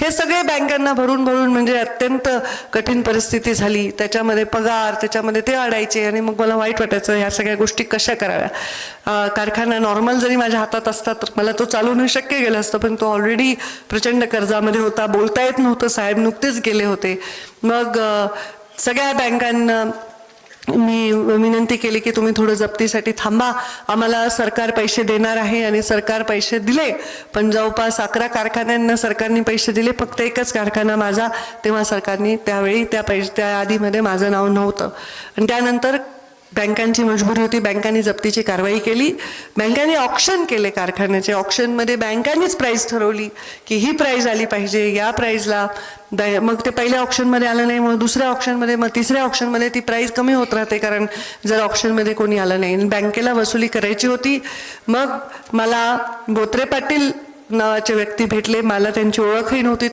हे सगळे बँकांना भरून भरून म्हणजे अत्यंत कठीण परिस्थिती झाली. त्याच्यामध्ये पगार त्याच्यामध्ये ते अडायचे आणि मग मला वाईट वाटायचं ह्या सगळ्या गोष्टी कशा कराव्या? कारखाना नॉर्मल जरी माझ्या हातात असता तर मला तो चालवणं शक्य गेलं असतं पण तो ऑलरेडी प्रचंड कर्जामध्ये होता. बोलता येत नव्हतं. साहेब नुकतेच गेले होते. मग सगळ्या बँकांना मी विनंती केली की तुम्ही थोडं जप्तीसाठी थांबा. आम्हाला सरकार पैसे देणार आहे आणि सरकार पैसे दिले. पण जवळपास अकरा कारखान्यांना सरकारने पैसे दिले. फक्त एकच कारखाना माझा. तेव्हा सरकारने त्यावेळी त्या पैसे त्या यादीमध्ये माझं नाव नव्हतं. आणि त्यानंतर बँकांची मजबुरी होती बँकांनी जप्तीची कारवाई केली. बँकांनी ऑप्शन केले कारखान्याचे. ऑप्शनमध्ये बँकांनीच प्राईस ठरवली की ही प्राईज आली पाहिजे या प्राईजला द- मग ते पहिल्या ऑप्शनमध्ये आलं नाही मग दुसऱ्या ऑप्शनमध्ये मग तिसऱ्या ऑप्शनमध्ये ती प्राईज कमी होत राहते. कारण जर ऑप्शनमध्ये कोणी आलं नाही बँकेला वसुली करायची होती मग मला बोत्रे पाटील नावाचे व्यक्ती भेटले. मला त्यांची ओळखही नव्हती.